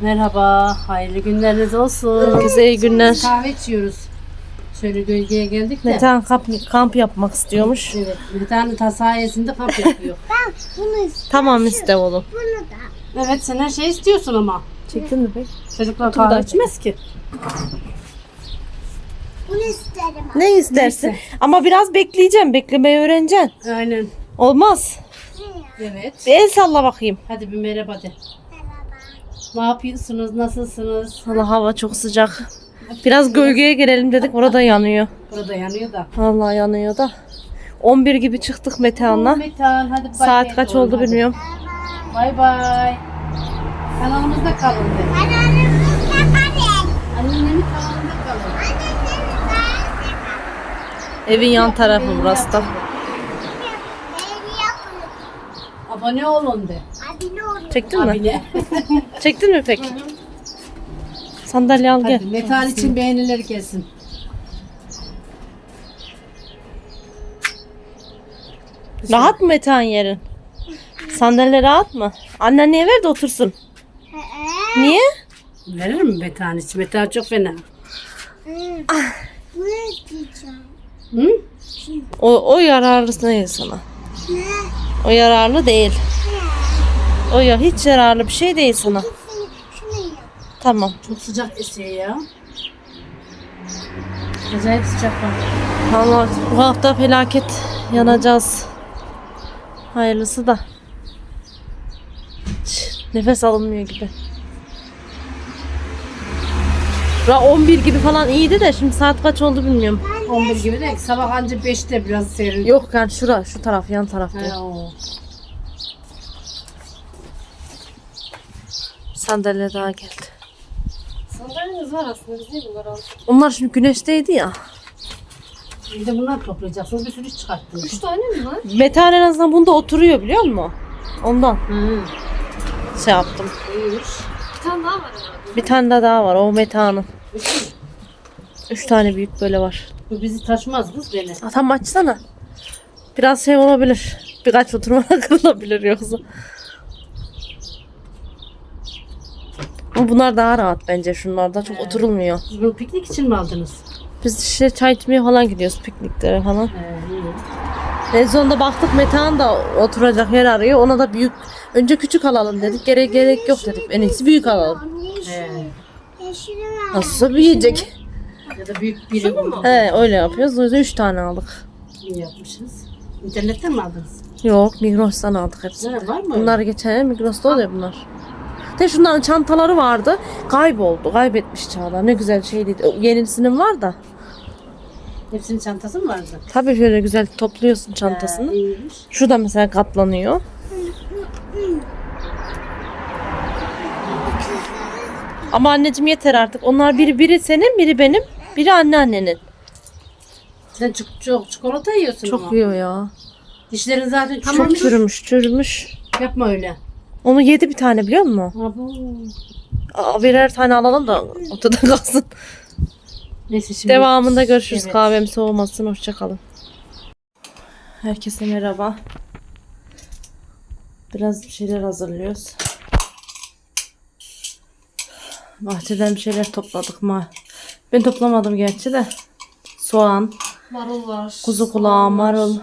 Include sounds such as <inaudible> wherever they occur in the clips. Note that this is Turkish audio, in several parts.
Merhaba, hayırlı günleriniz olsun. Herkese iyi günler. Kahve içiyoruz. Şöyle gölgeye geldik de. Metehan kamp, kamp yapmak istiyormuş. Evet, bir tane ta sayesinde kamp yapıyor. <laughs> Bunu ist- Tamam iste oğlum. bunu da. evet, sen her şey istiyorsun ama. Çektin mi pek? Çocuklar da kahve içmez ki. Bunu isterim. Ne istersin? Ama biraz bekleyeceğim. Beklemeyi öğreneceksin. Aynen. Olmaz. Evet. Bir el salla bakayım. Hadi bir merhaba de. Ne yapıyorsunuz, nasılsınız? Valla hava çok sıcak. Biraz gölgeye gelelim dedik. Orada yanıyor. Burada yanıyor da. Vallahi yanıyor da. 11 gibi çıktık Metehan'la. Metehan, hadi bay Saat bay kaç oldu hadi. bilmiyorum. Bay bay. Kanalımızda kalın de. Anneannemizle kalın. Annemin kanalında kalın. Evin yan tarafı burası da. Abone olun de. Ne. Çektin mi? Abine. <laughs> Çektin mi pek? Sandalye al gel. Hadi Metehan için beğenileri gelsin. Rahat mı Metehan yerin? Sandalye rahat mı? Anneye ver de otursun. Ee, Niye? Verir mi Metehan için? Metehan çok fena. Bunu isteyeceğim. Hı? O, o yararlı değil sana. Ne? O yararlı değil. O ya hiç yararlı bir şey değil sana. Tamam. Çok sıcak esiyor ya. Acayip sıcak var. Allah bu hafta felaket yanacağız. Hayırlısı da. Nefes alınmıyor gibi. Ra 11 gibi falan iyiydi de şimdi saat kaç oldu bilmiyorum. 11 gibi de sabah anca 5'te biraz serin. Yok yani şura şu taraf yan taraf diyor. He, o. Sandalye daha geldi. Sandalyeniz var aslında biz niye bunları aldık? Onlar şimdi güneşteydi ya. Bir de bunlar toplayacaksınız bir sürü iş çıkarttınız. 3 tane mi var? Metehan en azından bunda oturuyor biliyor musun? Ondan Hı. şey yaptım. İyiymiş. Bir tane daha var herhalde. Bir tane de daha var o Metehan'ın. Üç tane büyük böyle var. Bu bizi taşmaz kız beni. Ha, tam açsana. Biraz şey olabilir. Birkaç oturmana <laughs> kırılabilir yoksa. Ama bunlar daha rahat bence şunlarda çok oturulmuyor. Siz bunu piknik için mi aldınız? Biz işte çay içmeye falan gidiyoruz pikniklere falan. İyi. En sonunda baktık Metehan da oturacak yer arıyor. Ona da büyük önce küçük alalım dedik. Gerek gerek yok dedik. En iyisi büyük alalım. Ver. Nasılsa büyüyecek. Ya da büyük biri bu. He öyle yapıyoruz. O yüzden 3 tane aldık. İyi yapmışsınız. İnternetten mi aldınız? Yok Migros'tan aldık hepsini. Ne var mı? Bunlar geçen Migros'ta oluyor bunlar. De şunların çantaları vardı. Kayboldu. Kaybetmiş Çağla. Ne güzel şeydi. Yenisinin var da. Hepsinin çantası mı vardı? Tabii şöyle güzel topluyorsun çantasını. İyiymiş. Şu da mesela katlanıyor. Ama anneciğim yeter artık. Onlar biri biri senin, biri benim, biri anneannenin. Sen çok, çok çikolata yiyorsun Çok ama. yiyor ya. Dişlerin zaten Çok çürümüş. çürümüş, çürümüş. Yapma öyle. Onu yedi bir tane biliyor musun? Abo. Aa, birer tane alalım da ortada kalsın. Neyse şimdi. Devamında görüşürüz. Evet. Kahvem soğumasın. Hoşçakalın. Herkese merhaba. Biraz bir şeyler hazırlıyoruz. Bahçeden bir şeyler topladık mı? Ben toplamadım gerçi de. Soğan, Marul var. kuzu kulağı, marul.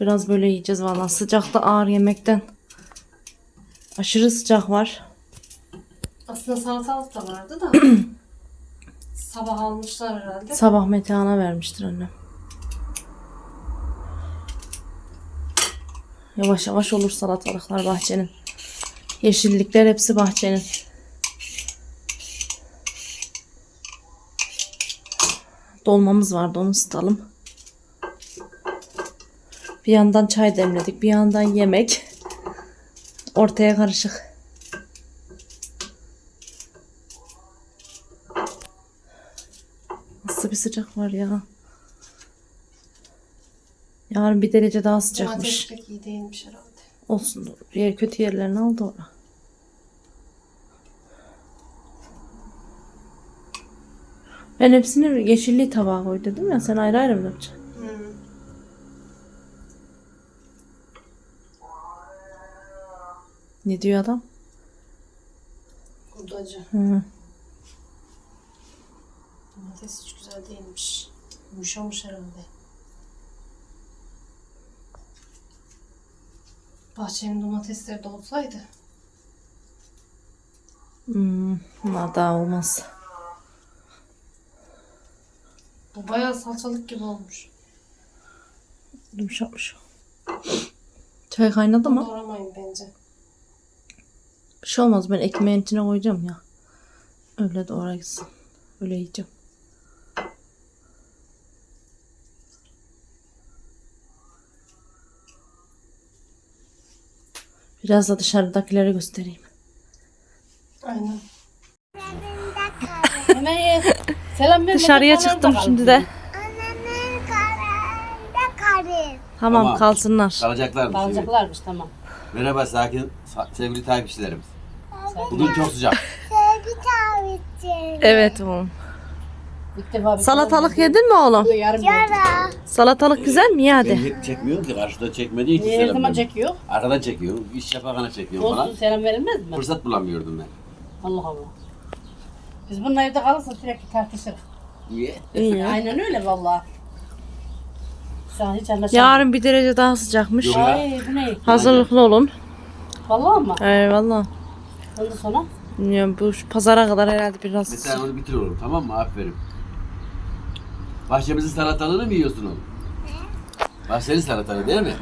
Biraz böyle yiyeceğiz valla. Sıcakta ağır yemekten. Aşırı sıcak var. Aslında salatalık da vardı da. <clears throat> Sabah almışlar herhalde. Sabah Metehan'a vermiştir annem. Yavaş yavaş olur salatalıklar bahçenin. Yeşillikler hepsi bahçenin. Dolmamız vardı onu ısıtalım. Bir yandan çay demledik, bir yandan yemek. Ortaya karışık. Nasıl bir sıcak var ya. Yarın bir derece daha sıcakmış. Domates pek iyi değilmiş herhalde. Olsun. Yer kötü yerlerini aldı ora. Ben hepsini yeşilli tabağa koy dedim ya. Sen ayrı ayrı mı yapacaksın? Ne diyor adam? Hurdacı. Hı. Domates hiç güzel değilmiş. Yumuşamış herhalde. Bahçemin domatesleri de olsaydı. Hmm, bunlar daha olmaz. Bu bayağı salçalık gibi olmuş. Yumuşakmış. Çay kaynadı mı? Doğramayın bence. Şey olmaz ben ekmeğin içine koyacağım ya. Öyle doğra gitsin. Öyle yiyeceğim. Biraz da dışarıdakileri göstereyim. Aynen. Selam verme. Dışarıya çıktım şimdi de. Annemin kararında karı. Tamam, Tamam. kalsınlar. Kalacaklarmış tamam. Merhaba sakin sa- sevgili takipçilerimiz. Bugün çok sıcak. Evet oğlum. İlk defa bir Salatalık yedin mi oğlum? Yarım. Yara. Salatalık güzel mi? İyi Ben hadi. hep çekmiyorum ki karşıda çekmediği için Niye her zaman veriyorum. çekiyor? Arkadan çekiyorum. İş yapakana çekiyorum Olsun falan. selam verilmez mi? Fırsat bulamıyordum ben. Allah Allah. Biz bununla evde kalırsa sürekli tartışırız. Niye? İyi. Aynen öyle vallahi. Sen hiç anlaşılmıyor. Yarın bir derece daha sıcakmış. Yok. Ay bu ne? Hazırlıklı olun. Vallahi mı? Eyvallah. Ondan sonra Bilmiyorum bu şu pazara kadar herhalde biraz. Mesela onu bitir oğlum tamam mı? Aferin. Bahçemizin salatalığını mı yiyorsun oğlum? Bahçenin salatalığı değil mi?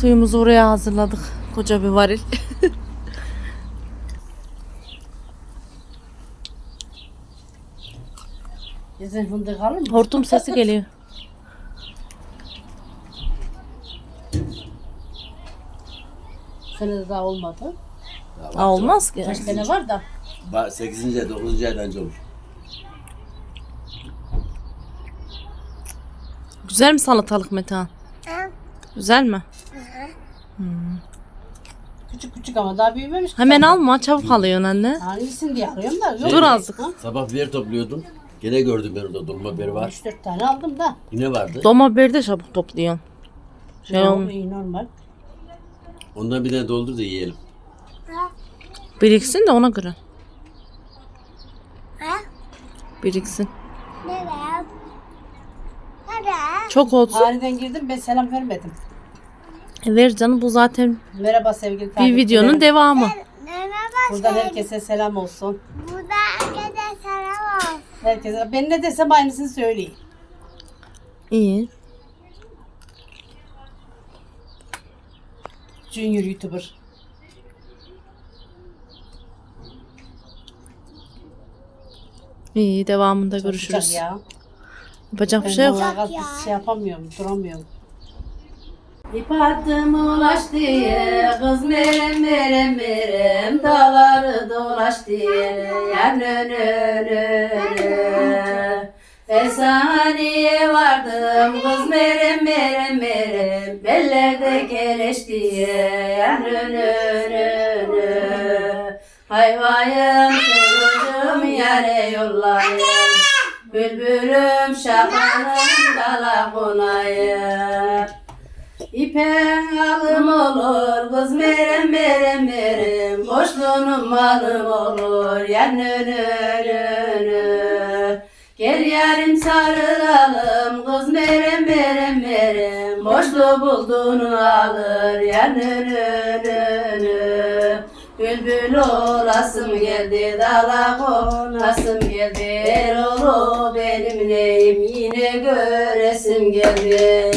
Suyumuzu oraya hazırladık. Koca bir varil. <laughs> yazın fındık alır mı? Hortum sesi geliyor. Senede daha olmadı. Aa, olmaz ki. Kaç tane var da. Ba- 8. 9. aydan önce olur. Güzel mi salatalık Metehan? Ha? Güzel mi? Küçük küçük ama daha büyümemiş. ki Hemen alma çabuk alıyorsun anne. Hangisin diye arıyorum da. Yok Dur azıcık. Ha? Sabah biber topluyordum. Gene gördüm ben orada dolma biberi var. 3-4 tane aldım da. Yine vardı. Doma biberi de çabuk topluyorsun. Şey Yok, olmuyor. iyi normal. Ondan bir tane doldur da yiyelim. Biriksin de ona göre. Ha? Biriksin. Nereye? Nereye? Çok olsun. Haneden girdim ben selam vermedim. Ver canım bu zaten Merhaba sevgili bir takipçilerim. videonun devamı. Nereye Buradan herkese selam olsun. Burada arkadaşlar var. Herkese ben ne desem aynısını söyleyeyim. İyi. Junior YouTuber. İyi devamında Çok görüşürüz. sıcak ya. Yapacak bir Ben şey yok. bu ara şey yapamıyorum, duramıyorum. İp attım ulaş diye, kız merem merem merem, dağları dolaş diye, yan önüne. Esaniye vardım, kız merem merem merem, bellerde keleş diye, yan önüne. Hayvayım kılıcım yare yollayım, bülbülüm şakanım dala konayım. İpen alım olur, kız merem merem merem, boşluğunun malım olur, yan önünü. Gel yarim sarılalım, kız merem merem merem, boşluğu bulduğunu alır, yan önünü. Bülbül olasım geldi, dala konasım geldi, Erol'u benim neyim, yine göresim geldi.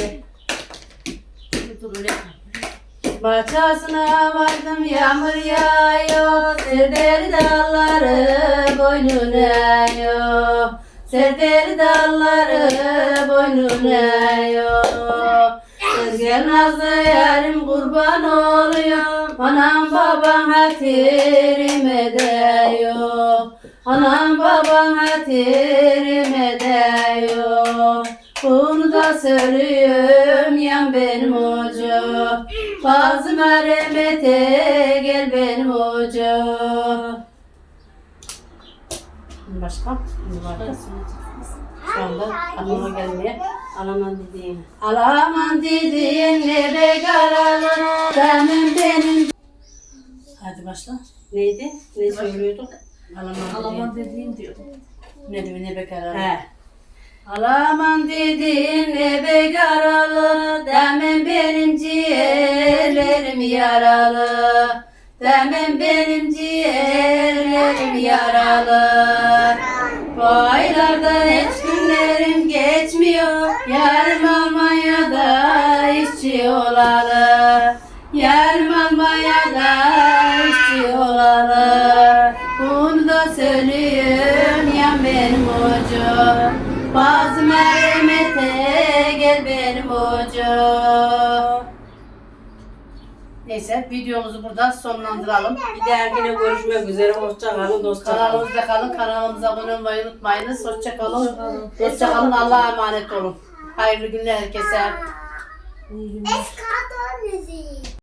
Bahçesine vardım yağmur yağıyor. Serderi dalları boynuna eğiyor Serderi dalları boynuna eğiyor Kız gel nazlı yarim kurban oluyor Anam babam hatırime değiyor Anam babam hatırime değiyor bunu da söylüyorum yan benim hoca. Bazı merhamete gel benim hoca. Başka? Şu anda anama gelmeye Alaman dediğin Alaman dediğin ne be karalı Benim benim Hadi başla. Neydi? Ne söylüyorduk? Alaman Alaman dediğin diyordum. Ne diyor ne bekar He. Alaman dedin ne bekaralı Demen benim ciğerlerim yaralı Demen benim ciğerlerim yaralı Neyse videomuzu burada sonlandıralım. Bir dahakine görüşmek üzere. Hoşça kalın dostlar. Kanalımızda kalın. Kanalımıza abone olmayı unutmayınız. Hoşça kalın. Hoşça kalın. Allah'a emanet olun. Hayırlı günler herkese. Eskadon müziği.